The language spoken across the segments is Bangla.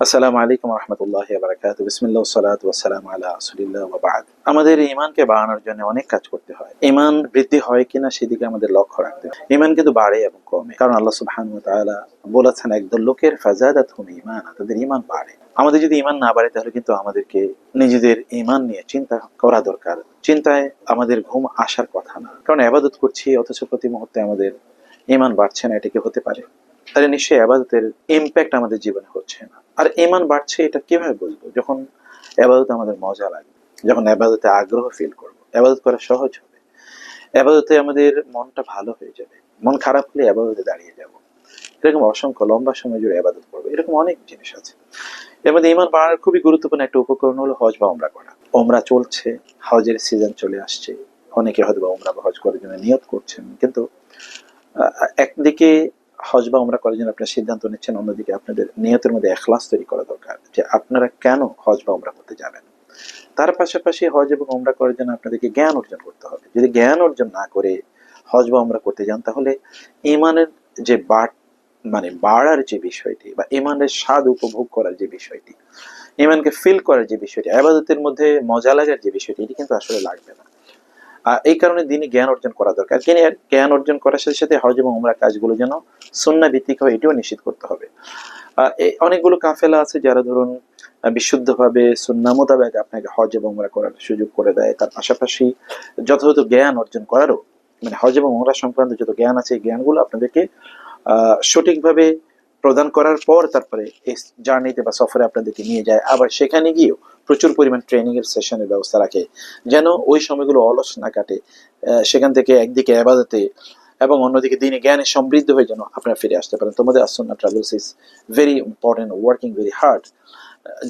আসসালামু আলাইকুম রহমতুল্লাহ বারাকাত। বিসমিল্লাহ সালাত ওয়াসালাম আলা রাসূলিল্লাহ ওয়া বাদ। আমাদের ইমানকে বাড়ানোর জন্য অনেক কাজ করতে হয়। ইমান বৃদ্ধি হয় কিনা সেদিকে আমাদের লক্ষ্য রাখতে হবে ইমান কিন্তু বাড়ে এবং কমে। কারণ আল্লাহ সুবহানাহু তাআলা বলেছেন, একদল লোকের ফাজাদাতহুম ঈমান, তাদের ইমান বাড়ে। আমাদের যদি ইমান না বাড়ে, তাহলে কিন্তু আমাদেরকে নিজেদের ইমান নিয়ে চিন্তা করা দরকার। চিন্তায় আমাদের ঘুম আসার কথা না। কারণ আবাদত করছি, অথচ প্রতি মুহূর্তে আমাদের ইমান বাড়ছে না, এটা কি হতে পারে? তাহলে নিশ্চয়ই আবাদতের ইম্প্যাক্ট আমাদের জীবনে হচ্ছে না। আর ইমান বাড়ছে, এটা কীভাবে বুঝব? যখন আবাদতে আমাদের মজা লাগবে যখন আবাদতে আগ্রহ ফিল করব, আবাদত করা সহজ হবে। আবাদতে আমাদের মনটা ভালো হয়ে যাবে। মন খারাপ হলে আবাদতে দাঁড়িয়ে যাব। এরকম অসংখ্য লম্বা সময় জুড়ে আবাদত করব, এরকম অনেক জিনিস আছে। এর মধ্যে ইমান বাড়ার খুবই গুরুত্বপূর্ণ একটা উপকরণ হলো হজ বা ওমরা করা। ওমরা চলছে, হজের সিজন চলে আসছে। অনেকে হয়তো বা ওমরা বা হজ করার জন্য নিয়ত করছেন, কিন্তু একদিকে হজ বা ওমরা করার জন্য আপনার সিদ্ধান্ত নিচ্ছেন, অন্যদিকে আপনাদের নিয়তের মধ্যে এখলাস তৈরি করা দরকার যে আপনারা কেন হজ বা ওমরা করতে যাবেন। তার পাশাপাশি হজ এবং ওমরা করার জন্য আপনাদেরকে জ্ঞান অর্জন করতে হবে। যদি জ্ঞান অর্জন না করে হজ বা ওমরা করতে যান, তাহলে ইমানের যে বাট মানে বাড়ার যে বিষয়টি বা ইমানের স্বাদ উপভোগ করার যে বিষয়টি, ইমানকে ফিল করার যে বিষয়টি, আবাদতের মধ্যে মজা লাগার যে বিষয়টি, এটি কিন্তু আসলে লাগবে না। এই কারণে দিনই জ্ঞান অর্জন করা দরকার। এর জ্ঞান অর্জন করার সাথে সাথে হজ এবং উমরা কাজগুলো যেন সুন্না ভিত্তিক হয়, এটিও নিশ্চিত করতে হবে। অনেকগুলো কাফেলা আছে যারা ধরুন বিশুদ্ধভাবে সুন্না মোতাবেক আপনাকে হজ এবং উমরা করার সুযোগ করে দেয়। তার পাশাপাশি যথাযথ জ্ঞান অর্জন করারও মানে হজ এবং উমরা সংক্রান্ত যত জ্ঞান আছে, এই জ্ঞানগুলো আপনাদেরকে সঠিকভাবে প্রদান করার পর তারপরে এই জার্নিতে বা সফরে আপনাদেরকে নিয়ে যায়। আবার সেখানে গিয়েও প্রচুর পরিমাণ ট্রেনিং এর সেশনের ব্যবস্থা রাখে। যেন ওই সময়গুলো অলস না কাটে সেখান থেকে একদিকে আবাদতে এবং অন্যদিকে দিনে জ্ঞানে সমৃদ্ধ হয়ে যেন আপনারা ফিরে আসতে পারেন। তোমাদের আসন্না travels is very important working very hard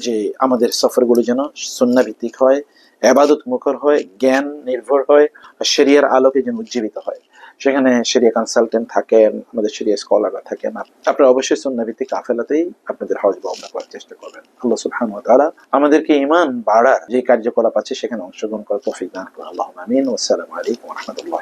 যে আমাদের সফরগুলো যেন সুন্না ভিত্তিক হয় আবাদত মুখর হয়, জ্ঞান নির্ভর হয়, আর শরিয়ার আলোকে যেন উজ্জীবিত হয়। সেখানে সেরিয়া কনসালটেন্ট থাকেন, আমাদের সেরিয়া স্কলাররা থাকেন। আপ- আপনারা অবশ্যই সুন্না ভিত্তিক কাফেলাতেই আপনাদের হজ বা করার চেষ্টা করবেন। আল্লাহ সুলহান তারা আমাদেরকে ইমান বাড়ার যে কার্যকলাপ আছে সেখানে অংশগ্রহণ করার তফিক দান করেন। আল্লাহ আমিন। আসসালামু আলাইকুম রহমতুল্লাহ